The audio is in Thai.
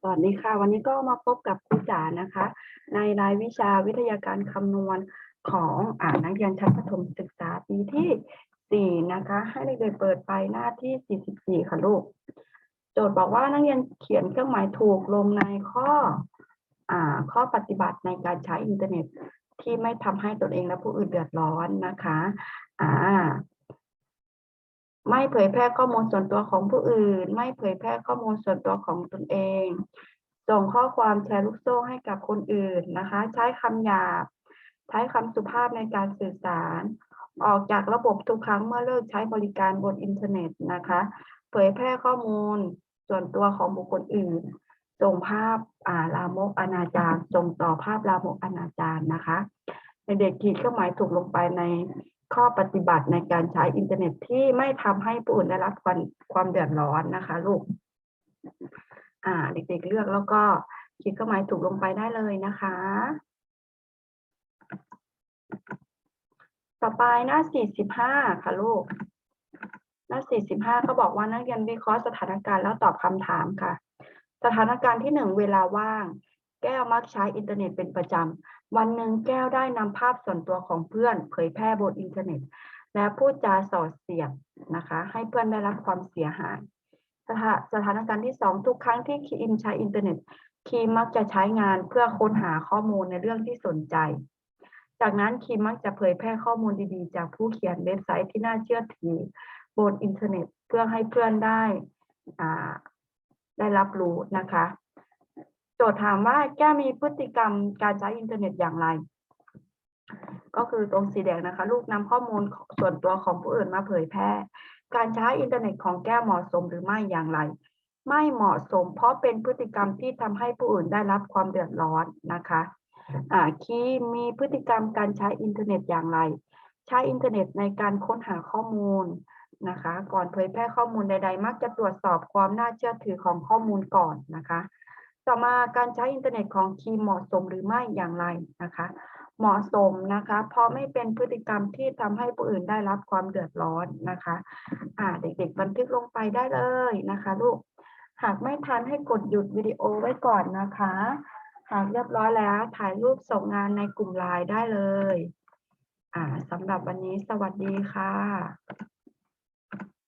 สวัสดีค่ะ วันนี้ก็มาพบกับครูจ๋านะคะ ในรายวิชาวิทยาการคำนวณของอ่านักเรียนชั้นประถมศึกษาปีที่ 4 นะคะ ให้เด็กๆเปิดไปหน้าที่ 44 ค่ะลูก โจทย์บอกว่านักเรียนเขียนเครื่องหมายถูกลงในข้ออ่าข้อปฏิบัติในการใช้อินเทอร์เน็ตที่ไม่ทำให้ตนเองและผู้อื่นเดือดร้อนนะคะอ่า ไม่เผยแพร่ข้อมูลส่วนตัวของผู้อื่น ไม่เผยแพร่ข้อมูลส่วนตัวของตนเอง ส่งข้อความแชร์ลูกโซ่ให้กับคนอื่นนะคะ ใช้คำหยาบ ใช้คำสุภาพในการสื่อสาร ออกจากระบบทุกครั้งเมื่อเลิกใช้บริการบนอินเทอร์เน็ตนะคะ เผยแพร่ข้อมูลส่วนตัวของบุคคลอื่น ส่งภาพอาลามกอนาจารส่งต่อภาพลามกอนาจารนะคะ ในเด็กขีดเครื่องหมายถูกลงไปใน ข้อปฏิบัติในการใช้อินเทอร์เน็ตที่ไม่ทำให้ผู้อื่นได้รับความความเดือดร้อนนะคะลูก อ่า เด็กๆเลือกแล้วก็ขีดเครื่องหมายถูกลงไปได้เลยนะคะ ต่อไปหน้า 45 ค่ะลูก หน้า 45 ก็บอกว่านักเรียนวิเคราะห์สถานการณ์แล้วตอบคำถามค่ะ สถานการณ์ที่หนึ่งเวลาว่าง แก้วมักใช้อินเทอร์เน็ตเป็นประจำ วันหนึ่งแก้วได้นำภาพส่วนตัวของเพื่อน เผยแพร่บนอินเทอร์เน็ต และพูดจาส่อเสียดนะคะ ให้เพื่อนได้รับความเสียหาย สถาสถานการณ์ที่สองทุกครั้งที่คีมใช้อินเทอร์เน็ต คีมมักจะใช้งานเพื่อค้นหาข้อมูลในเรื่องที่สนใจ จากนั้นคีมมักจะเผยแพร่ข้อมูลดีๆ จากผู้เขียนเว็บไซต์ที่น่าเชื่อถือบนอินเทอร์เน็ต เพื่อให้เพื่อนได้ได้รับรู้นะคะ จทย์ถามว่าแก้มีพฤติกรรมการใช้อินเทอร์เน็ตอย่างไร ก็คือตรงสีแดงนะคะ ลูกนำข้อมูลส่วนตัวของผู้อื่นมาเผยแพร่ การใช้อินเทอร์เน็ตของแก้เหมาะสมหรือไม่อย่างไร ไม่เหมาะสม เพราะเป็นพฤติกรรมที่ทำให้ผู้อื่นได้รับความเดือดร้อนนะคะอ่าคีมีพฤติกรรมการใช้อินเทอร์เน็ตอย่างไร ใช้อินเทอร์เน็ตในการค้นหาข้อมูลนะคะ ก่อนเผยแพร่ข้อมูลใด ๆ มักจะตรวจสอบความน่าเชื่อถือของข้อมูลก่อนนะคะ ต่อมาการใช้อินเทอร์เน็ตของคีมเหมาะสมหรือไม่อย่างไรนะคะ เหมาะสมนะคะ เพราะไม่เป็นพฤติกรรมที่ทำให้ผู้อื่นได้รับความเดือดร้อนนะคะอ่าเด็กๆบันทึกลงไปได้เลยนะคะลูกหากไม่ทันให้กดหยุดวิดีโอไว้ก่อนนะคะ หากเรียบร้อยแล้วถ่ายรูปส่งงานในกลุ่มไลน์ได้เลย อ่าสำหรับวันนี้สวัสดีค่ะ